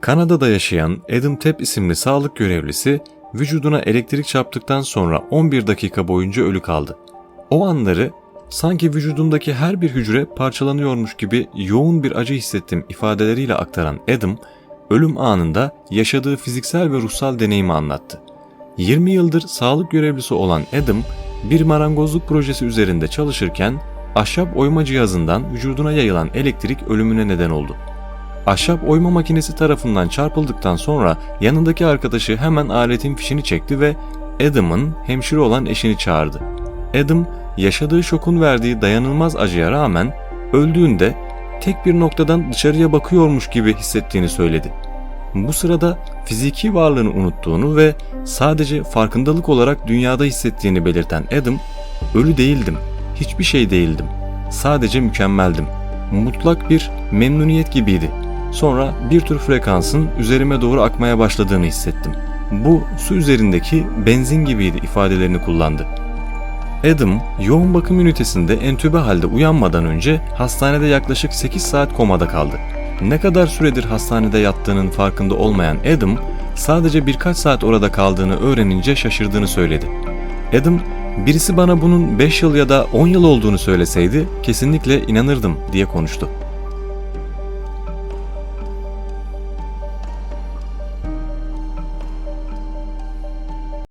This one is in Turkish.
Kanada'da yaşayan Adam Tepp isimli sağlık görevlisi vücuduna elektrik çarptıktan sonra 11 dakika boyunca ölü kaldı. O anları sanki vücudumdaki her bir hücre parçalanıyormuş gibi yoğun bir acı hissettim ifadeleriyle aktaran Adam, ölüm anında yaşadığı fiziksel ve ruhsal deneyimi anlattı. 20 yıldır sağlık görevlisi olan Adam, bir marangozluk projesi üzerinde çalışırken ahşap oyma cihazından vücuduna yayılan elektrik ölümüne neden oldu. Ahşap oyma makinesi tarafından çarpıldıktan sonra yanındaki arkadaşı hemen aletin fişini çekti ve Adam'ın hemşire olan eşini çağırdı. Adam, yaşadığı şokun verdiği dayanılmaz acıya rağmen öldüğünde tek bir noktadan dışarıya bakıyormuş gibi hissettiğini söyledi. Bu sırada fiziki varlığını unuttuğunu ve sadece farkındalık olarak dünyada hissettiğini belirten Adam, ölü değildim, hiçbir şey değildim, sadece mükemmeldim. Mutlak bir memnuniyet gibiydi. Sonra bir tür frekansın üzerime doğru akmaya başladığını hissettim. Bu su üzerindeki benzin gibiydi ifadelerini kullandı. Adam, yoğun bakım ünitesinde entübe halde uyanmadan önce hastanede yaklaşık 8 saat komada kaldı. Ne kadar süredir hastanede yattığının farkında olmayan Adam, sadece birkaç saat orada kaldığını öğrenince şaşırdığını söyledi. Adam, birisi bana bunun 5 yıl ya da 10 yıl olduğunu söyleseydi kesinlikle inanırdım diye konuştu.